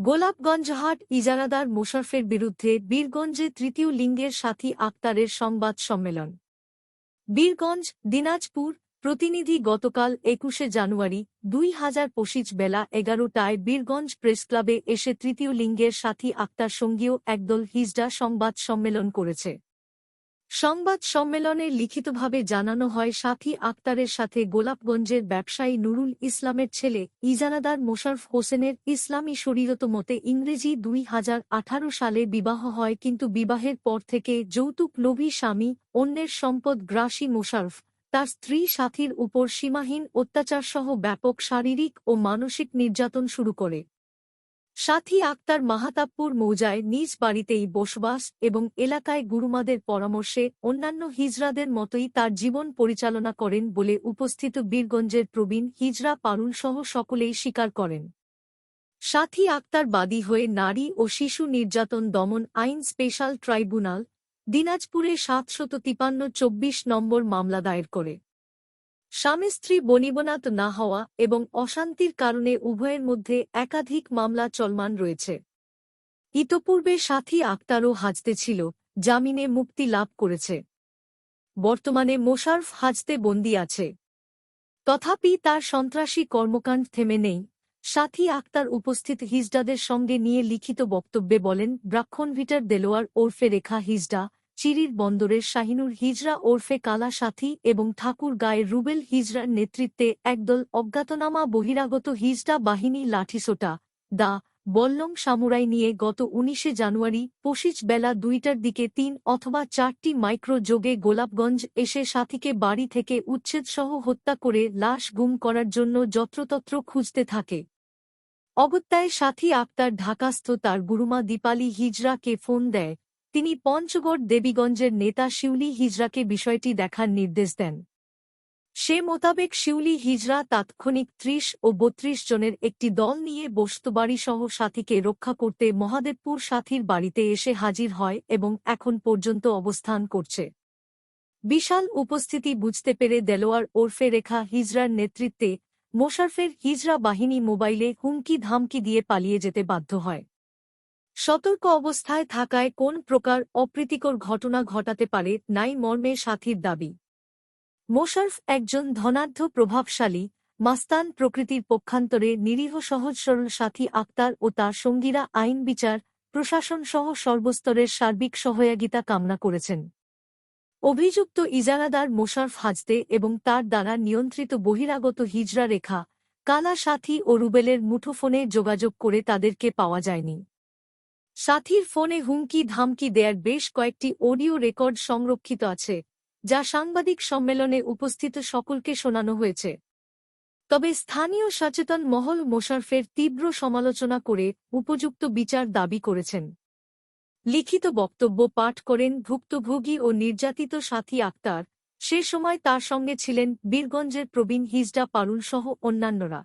গোলাপগঞ্জহাট ইজারাদার মোশারফের বিরুদ্ধে বীরগঞ্জে তৃতীয় লিঙ্গের সাথী আক্তারের সংবাদ সম্মেলন। বীরগঞ্জ, দিনাজপুর, প্রতিনিধি গতকাল একুশে জানুয়ারি দুই হাজার পঁচিশ বেলা এগারোটায় বীরগঞ্জ প্রেস ক্লাবে এসে তৃতীয় লিঙ্গের সাথী আক্তার সঙ্গীয় একদল হিজড়া সংবাদ সম্মেলন করেছে। সংবাদ সম্মেলনে লিখিতভাবে জানানো হয়, সাথী আক্তারের সাথে গোলাপগঞ্জের ব্যবসায়ী নুরুল ইসলামের ছেলে ইজানাদার মোশারফ হোসেনের ইসলামী শরীরত মতে ইংরেজি দুই হাজার আঠারো সালে বিবাহ হয়, কিন্তু বিবাহের পর থেকে যৌতুক লোভী স্বামী, অন্যের সম্পদ গ্রাসী মোশারফ, তার স্ত্রী সাথীর উপর সীমাহীন অত্যাচারসহ ব্যাপক শারীরিক ও মানসিক নির্যাতন শুরু করে। সাথী আক্তার মাহাতাবপুর মৌজায় নিজ বাড়িতেই বসবাস এবং এলাকায় গুরুমাদের পরামর্শে অন্যান্য হিজরাদের মতোই তার জীবন পরিচালনা করেন বলে উপস্থিত বীরগঞ্জের প্রবীণ হিজরা পারুলসহ সকলেই স্বীকার করেন। সাথী আক্তার বাদী হয়ে নারী ও শিশু নির্যাতন দমন আইন স্পেশাল ট্রাইব্যুনাল, দিনাজপুরে সাতশত তিপান্ন চব্বিশ নম্বর মামলা দায়ের করে। স্বামী স্ত্রী বনিবনাত না হওয়া এবং অশান্তির কারণে উভয়ের মধ্যে একাধিক মামলা চলমান রয়েছে। ইতপূর্বে সাথী আক্তারও হাজতে ছিল, জামিনে মুক্তি লাভ করেছে। বর্তমানে মোশারফ হাজতে বন্দী আছে। তথাপি তার সন্ত্রাসী কর্মকাণ্ড থেমে নেই। সাথী আক্তার উপস্থিত হিজডাদের সঙ্গে নিয়ে লিখিত বক্তব্যে বলেন ব্রাক্ষণভিটার দেলোয়ার ওরফে রেখা হিজডা চিরির বন্দরের শাহিনুর হিজরা ওরফে কালা সাথী এবং ঠাকুর গায়ের রুবেল হিজরার নেতৃত্বে একদল অজ্ঞাতনামা বহিরাগত হিজড়া বাহিনী লাঠিসোটা, দা বল্লম সামুরাই নিয়ে গত উনিশে জানুয়ারি পশিচ বেলা দুইটার দিকে তিন অথবা চারটি মাইক্রো যোগে গোলাপগঞ্জ এসে সাথীকে বাড়ি থেকে উচ্ছেদসহ হত্যা করে লাশ গুম করার জন্য যত্রতত্র খুঁজতে থাকে। অগত্যায় সাথী আক্তার ঢাকাস্থ তার গুরুমা দীপালি হিজরাকে ফোন দেয়। তিনি পঞ্চগড় দেবীগঞ্জের নেতা শিউলি হিজরাকে বিষয়টি দেখার নির্দেশ দেন। সে মোতাবেক শিউলি হিজরা তাৎক্ষণিক ত্রিশ ও বত্রিশ জনের একটি দল নিয়ে বস্তুবাড়িসহ সাথীকে রক্ষা করতে মহাদেবপুর সাথীর বাড়িতে এসে হাজির হয় এবং এখন পর্যন্ত অবস্থান করছে। বিশাল উপস্থিতি বুঝতে পেরে দেলোয়ার ওরফে রেখা হিজরার নেতৃত্বে মোশারফের হিজরা বাহিনী মোবাইলে হুমকি ধামকি দিয়ে পালিয়ে যেতে বাধ্য হয়। সতর্ক অবস্থায় থাকায় কোন প্রকার অপ্রীতিকর ঘটনা ঘটাতে পারে নাই মর্মে সাথীর দাবি। মোশারফ একজন ধনাঢ্য প্রভাবশালী, মাস্তান প্রকৃতির পক্ষান্তরে নিরীহ সহজ সরল সাথী আক্তার ও তার সঙ্গীরা আইন বিচার, প্রশাসন সহ সর্বস্তরের সার্বিক সহযোগিতা কামনা করেছেন। অভিযুক্ত ইজারাদার মোশারফ হাজতে এবং তার দ্বারা নিয়ন্ত্রিত বহিরাগত হিজরা রেখা, কালা সাথী ও রুবেলের মুঠোফোনে যোগাযোগ করে তাদেরকে পাওয়া যায়নি। সাথীর ফোনে হুমকি ধামকি দেয়ার বেশ কয়েকটি অডিও রেকর্ড সংরক্ষিত আছে, যা সাংবাদিক সম্মেলনে উপস্থিত সকলকে শোনানো হয়েছে। তবে স্থানীয় সচেতন মহল মোশারফের তীব্র সমালোচনা করে উপযুক্ত বিচার দাবি করেছেন। লিখিত বক্তব্য পাঠ করেন ভুক্তভোগী ও নির্যাতিত সাথী আক্তার, সে সময় তার সঙ্গে ছিলেন বীরগঞ্জের প্রবীণ হিজডা পারুল সহ অন্যান্যরা।